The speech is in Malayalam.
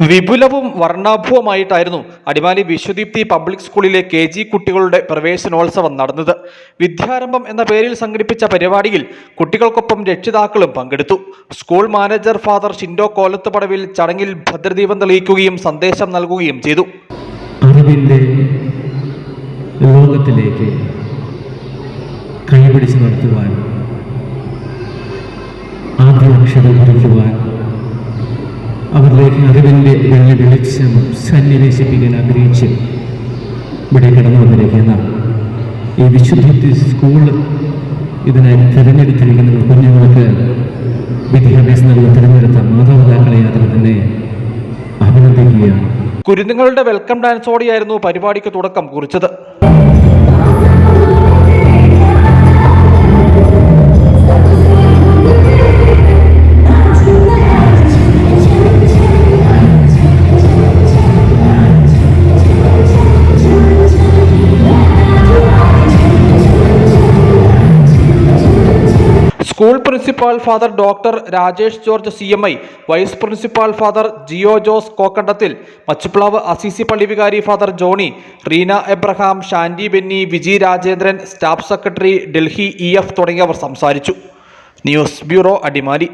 വിപുലവും വർണാഭവുമായിട്ടായിരുന്നു അടിമാലി വിശ്വദീപ്തി പബ്ലിക് സ്കൂളിലെ കെ ജി കുട്ടികളുടെ പ്രവേശനോത്സവം നടന്നത്. വിദ്യാരംഭം എന്ന പേരിൽ സംഘടിപ്പിച്ച പരിപാടിയിൽ കുട്ടികൾക്കൊപ്പം രക്ഷിതാക്കളും പങ്കെടുത്തു. School manager father Shindo Kolathupadavil ചടങ്ങിൽ ഭദ്രദീപം തെളിയിക്കുകയും സന്ദേശം നൽകുകയും ചെയ്തു. അറിവിന്റെ ലോകത്തിലേക്ക് കൈപിടിച്ച് വെളിച്ചം സന്നിവേശിപ്പിക്കാൻ ആഗ്രഹിച്ച് ഇവിടെ കടന്നു വന്നിരിക്കുന്ന ഈ വിശുദ്ധി സ്കൂൾ ഇതിനായി തിരഞ്ഞെടുത്തിരിക്കുന്ന കുഞ്ഞുങ്ങൾക്ക് വിദ്യാഭ്യാസം നൽകുന്ന തിരഞ്ഞെടുത്ത മാതാപിതാക്കളെ അതിൽ തന്നെ അഭിനന്ദിക്കുകയാണ്. കുരുന്നുങ്ങളുടെ വെൽക്കം ഡാൻസോടെയായിരുന്നു പരിപാടിക്ക് തുടക്കം കുറിച്ചത്. School principal father doctor Rajesh George C M I vice principal father Jio Jose Kokkandathil Machiplavu Assisi പള്ളി വികാരി father Johny Reena Abraham Shandy Benny Viji Rajendran staff secretary Delhi E F തുടങ്ങിയവർ സംസാരിച്ചു. News bureau Adimali.